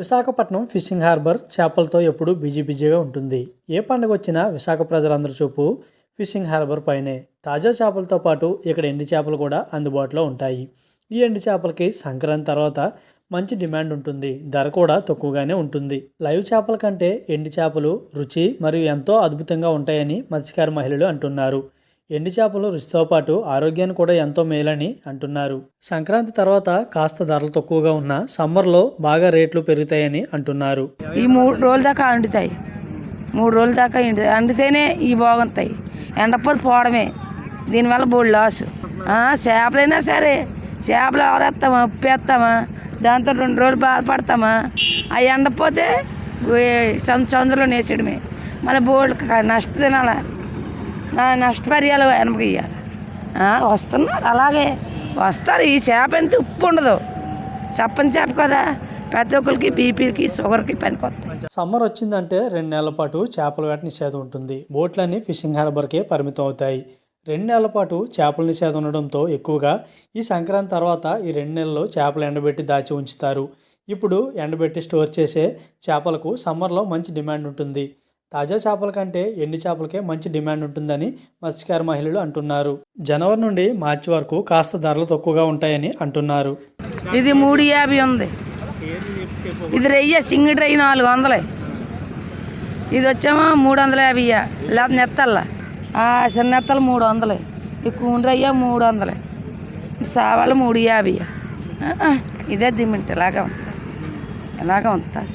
Visakhapatnam fishing harbour చేపలతో ఎప్పుడూ busy బిజీగా ఉంటుంది. ఏ పండుగ వచ్చినా విశాఖ ప్రజలందరి చూపు ఫిషింగ్ హార్బర్ పైనే. తాజా చేపలతో పాటు ఇక్కడ ఎండి చేపలు కూడా అందుబాటులో ఉంటాయి. ఈ ఎండి చేపలకి సంక్రాంతి తర్వాత మంచి డిమాండ్ ఉంటుంది. ధర కూడా తక్కువగానే ఉంటుంది. లైవ్ చేపల కంటే ఎండి చేపలు రుచి మరియు ఎంతో అద్భుతంగా ఉంటాయని మత్స్యకార మహిళలు అంటున్నారు. ఎండి చేపలు రుచితో పాటు ఆరోగ్యాన్ని కూడా ఎంతో మేలని అంటున్నారు. సంక్రాంతి తర్వాత కాస్త ధరలు తక్కువగా ఉన్న సమ్మర్లో బాగా రేట్లు పెరుగుతాయని అంటున్నారు. ఈ మూడు రోజుల దాకా అండుతాయి. మూడు రోజుల దాకా ఎండు వండితేనే ఇవి బాగుంటాయి. ఎండపోతే పోవడమే. దీనివల్ల బోల్డ్ లాస్. చేపలైనా సరే. చేపలు ఎవరేస్తామా ఉప్పు వేస్తామా దాంతో రెండు రోజులు బాధపడతామా అవి ఎండపోతే చంద్రలో నేసేయడమే. మళ్ళీ బోల్డ్ నష్ట తినాల నష్టపర్యాలు నష్టపరియాలు వెనక ఇవ్వాలి వస్తున్నారు. అలాగే వస్తారు. ఈ చేప ఎంత ఉప్పు ఉండదు. చెప్పని చేప కదా. ప్రతి ఒక్కరికి బీపీకి షుగర్కి పనికొస్తాయి. సమ్మర్ వచ్చిందంటే రెండు నెలల పాటు చేపల వేట నిషేధం ఉంటుంది. బోట్లన్నీ ఫిషింగ్ హార్బర్కే పరిమితం అవుతాయి. రెండు నెలల పాటు చేపల నిషేధం ఉండడంతో ఎక్కువగా ఈ సంక్రాంతి తర్వాత ఈ రెండు నెలల్లో చేపలు ఎండబెట్టి దాచి ఉంచుతారు. ఇప్పుడు ఎండబెట్టి స్టోర్ చేసే చేపలకు సమ్మర్లో మంచి డిమాండ్ ఉంటుంది. తాజా చేపల కంటే ఎండి చేపలకే మంచి డిమాండ్ ఉంటుందని మత్స్యకార మహిళలు అంటున్నారు. జనవరి నుండి మార్చి వరకు కాస్త ధరలు తక్కువగా ఉంటాయని అంటున్నారు. ఇది మూడు యాభై ఉంది. ఇది రెయ్య సింగిడి రెయ్యి నాలుగు వందలే. ఇది వచ్చేమో మూడు వందల యాభై లేదా నెత్తల్లా. ఆ చిన్న నెత్తలు మూడు వందలే. ఈ కూని మూడు వందలే. సావాళ్ళు మూడు యాభై ఇదే దిమ్మింటి. ఇలాగే ఉంటుంది? ఇలాగే ఉంటుంది?